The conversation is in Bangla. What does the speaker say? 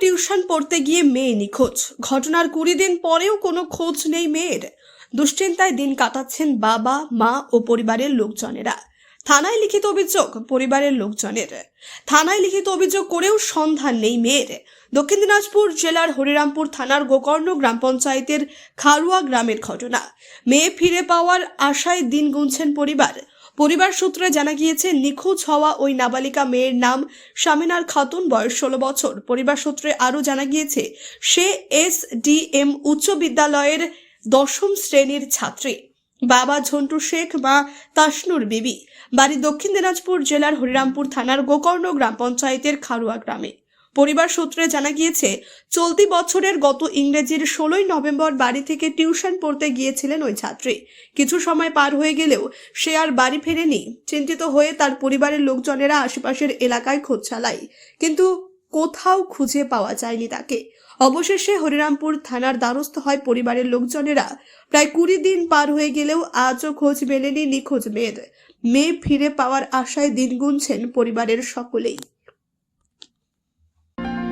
টিউশন পড়তে গিয়ে মেয়ে নিখোঁজ। ঘটনার কুড়ি দিন পরেও কোনো খোঁজ নেই মেয়ের। দুশ্চিন্তায় দিন কাটাচ্ছেন বাবা, মা ও পরিবারের লোকজনেরা। থানায় লিখিত অভিযোগ, পরিবারের লোকজনের। থানায় লিখিত অভিযোগ করেও সন্ধান নেই মেয়ের। দক্ষিণ দিনাজপুর জেলার হরিরামপুর থানার গোকর্ণ গ্রাম পঞ্চায়েতের খারুয়া গ্রামের ঘটনা। মেয়ে ফিরে পাওয়ার আশায় দিন গুনছেন পরিবার। পরিবার সূত্রে জানা গিয়েছে, নিখোঁজ হওয়া ওই নাবালিকা মেয়ের নাম শামিনার খাতুন, বয়স ষোলো বছর। পরিবার সূত্রে আরও জানা গিয়েছে, সে এস ডি এম উচ্চ বিদ্যালয়ের দশম শ্রেণির ছাত্রী। বাবা ঝন্টু শেখ বা তাসনুর বিবি। বাড়ি দক্ষিণ দিনাজপুর জেলার হরিরামপুর থানার গোকর্ণ গ্রাম পঞ্চায়েতের খারুয়া গ্রামে। পরিবার সূত্রে জানা গিয়েছে, চলতি বছরের গত ইংরেজির ষোলোই নভেম্বর বাড়ি থেকে টিউশন পড়তে গিয়েছিলেন ওই ছাত্রী। কিছু সময় পার হয়ে গেলেও সে আর বাড়ি ফেরেনি। চিন্তিত হয়ে তার পরিবারের লোকজনেরা আশেপাশের এলাকায় খোঁজ চালায়। কিন্তু কোথাও খুঁজে পাওয়া যায়নি তাকে। অবশেষে হরিরামপুর থানার দ্বারস্থ হয় পরিবারের লোকজনেরা। প্রায় কুড়ি দিন পার হয়ে গেলেও আজও খোঁজ মেলেনি নিখোঁজ মেয়ের মেয়ে ফিরে পাওয়ার আশায় দিন গুনছেন পরিবারের সকলেই।